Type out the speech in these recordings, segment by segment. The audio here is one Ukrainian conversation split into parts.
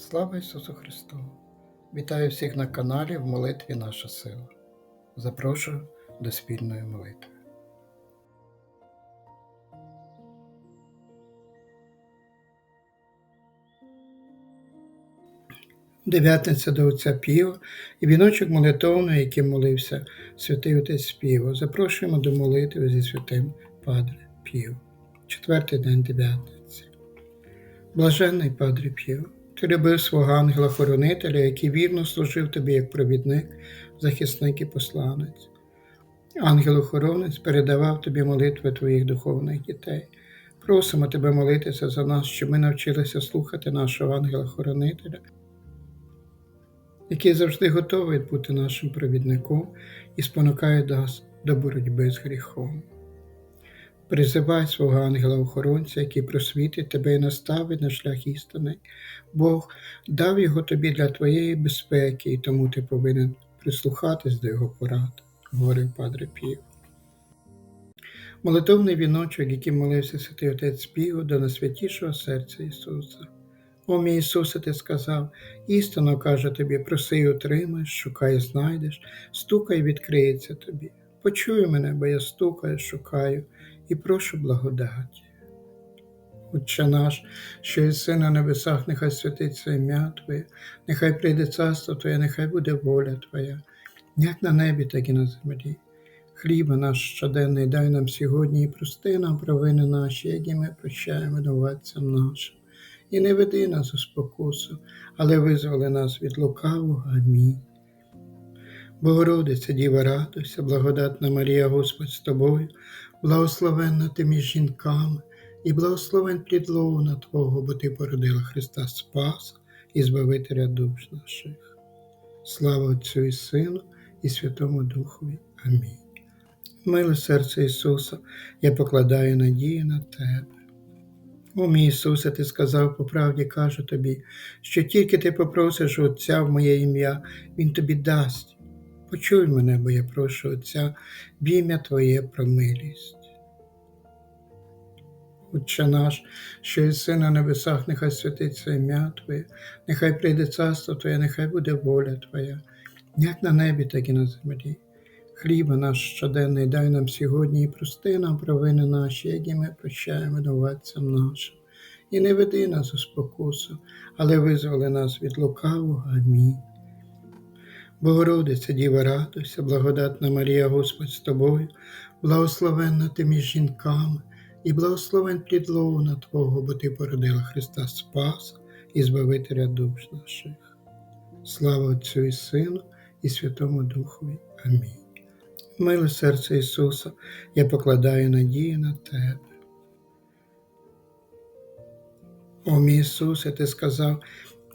Слава Ісусу Христу! Вітаю всіх на каналі в молитві Наша сила. Запрошую до спільної молитви. Дев'ятниця до отця Піва і віночок молитовний, яким молився святий отець Піво. Запрошуємо до молитви зі святим Падре Піво. Четвертий день дев'ятниці. Блаженний Падре Піво, ти любив свого ангела-хоронителя, який вірно служив тобі як провідник, захисник і посланець. Ангел-охоронець передавав тобі молитви твоїх духовних дітей. Просимо тебе молитися за нас, щоб ми навчилися слухати нашого ангела-хоронителя, який завжди готовий бути нашим провідником і спонукає нас до боротьби з гріхом. Призивай свого ангела-охоронця, який просвітить тебе і наставить на шлях істини. Бог дав його тобі для твоєї безпеки, і тому ти повинен прислухатись до його порад, говорив Падре Пів. Молитовний віночок, яким молився святий Отець Піо до найсвятішого серця Ісуса. О мій Ісусе, ти сказав, істинно каже тобі, проси і отримаєш, шукай, і знайдеш, стукай, відкриється тобі. Почуй мене, бо я стукаю, шукаю і прошу благодаті. Отче наш, що єси на небесах, нехай святиться ім'я Твоє, нехай прийде царство Твоє, нехай буде воля Твоя, як на небі, так і на землі. Хліба наш щоденний дай нам сьогодні і прости нам провини наші, які ми прощаємо винуватцям нашим. І не веди нас у спокусу, але визволи нас від лукавого. Амінь. Богородиця, Діва, радуйся, благодатна Марія, Господь з тобою, благословенна ти між жінками, і благословен лона Твого, бо Ти породила Христа Спаса і Збавителя душ наших. Слава Отцю і Сину, і Святому Духові. Амінь. Миле серце Ісуса, я покладаю надію на Тебе. О мій Ісусе, Ти сказав по правді, кажу тобі, що тільки ти попросиш Отця в моє ім'я, Він тобі дасть. Почуй мене, бо я прошу Отця в ім'я Твоє про милість. Отче наш, що єси на небесах, нехай святиться ім'я Твоє, нехай прийде царство Твоє, нехай буде воля Твоя, як на небі, так і на землі. Хліба наш щоденний дай нам сьогодні і прости нам провини наші, які ми прощаємо винуватцям нашим. І не веди нас у спокусу, але визволи нас від лукавого. Амінь. Богородиця, Діва, радуйся, благодатна Марія, Господь з тобою, благословенна ти між жінками, і благословен плід лона Твого, бо Ти породила Христа Спаса і Збавителя душ наших. Слава Отцю і Сину, і Святому Духові. Амінь. Миле серце Ісуса, я покладаю надію на Тебе. О мій Ісусе, Ти сказав,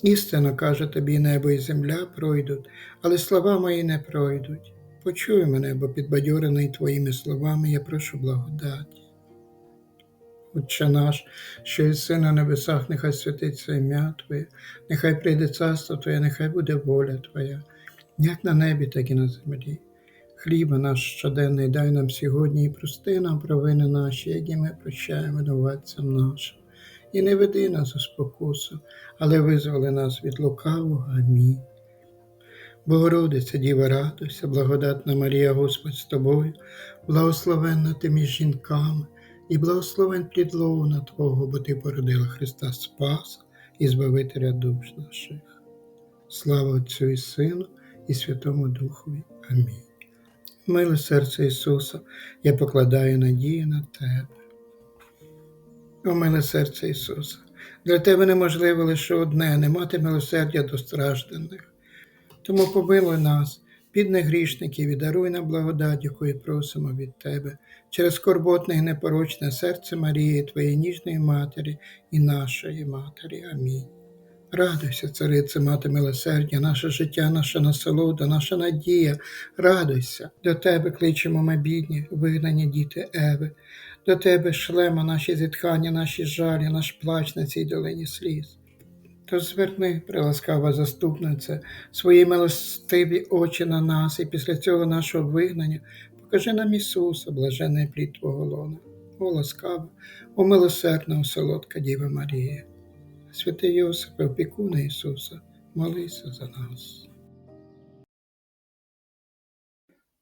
істинно каже тобі, небо і земля пройдуть, але слова мої не пройдуть. Почуй мене, бо підбадьорений Твоїми словами, я прошу благодаті. Отче наш, що єси на небесах, нехай святиться ім'я Твоє, нехай прийде царство Твоє, нехай буде воля Твоя, як на небі, так і на землі. Хліба наш щоденний дай нам сьогодні і прости нам провини наші, які ми прощаємо винуватцям нашим. І не веди нас у спокусу, але визволи нас від лукавого. Амінь. Богородиця, Діва, радуйся, благодатна Марія, Господь з тобою, благословенна ти між жінками, і благословен лона Твого, бо Ти породила Христа Спаса і Збавителя душ наших. Слава Отцю і Сину, і Святому Духові. Амінь. Миле серце Ісуса, я покладаю надію на Тебе. О миле серце Ісуса, для Тебе неможливо лише одне не мати милосердя до страждених. Тому помилуй нас, бідних грішників, і даруй нам благодать, якої просимо від Тебе, через скорботне і непорочне серце Марії, Твоєї ніжної Матері і нашої Матері. Амінь. Радуйся, царице, мати милосердя, наше життя, наша насолода, наша надія, радуйся, до тебе кличемо ми бідні, вигнані діти Еви, до тебе шлемо наші зітхання, наші жалі, наш плач на цій долині сліз. То зверни, приласкава заступниця, свої милостиві очі на нас, і після цього нашого вигнання покажи нам Ісуса, блажений плід Твого лона. О, ласкава, о милосердна, о солодка Діва Марія. святий Йосипе, опікуне Ісуса, молися за нас.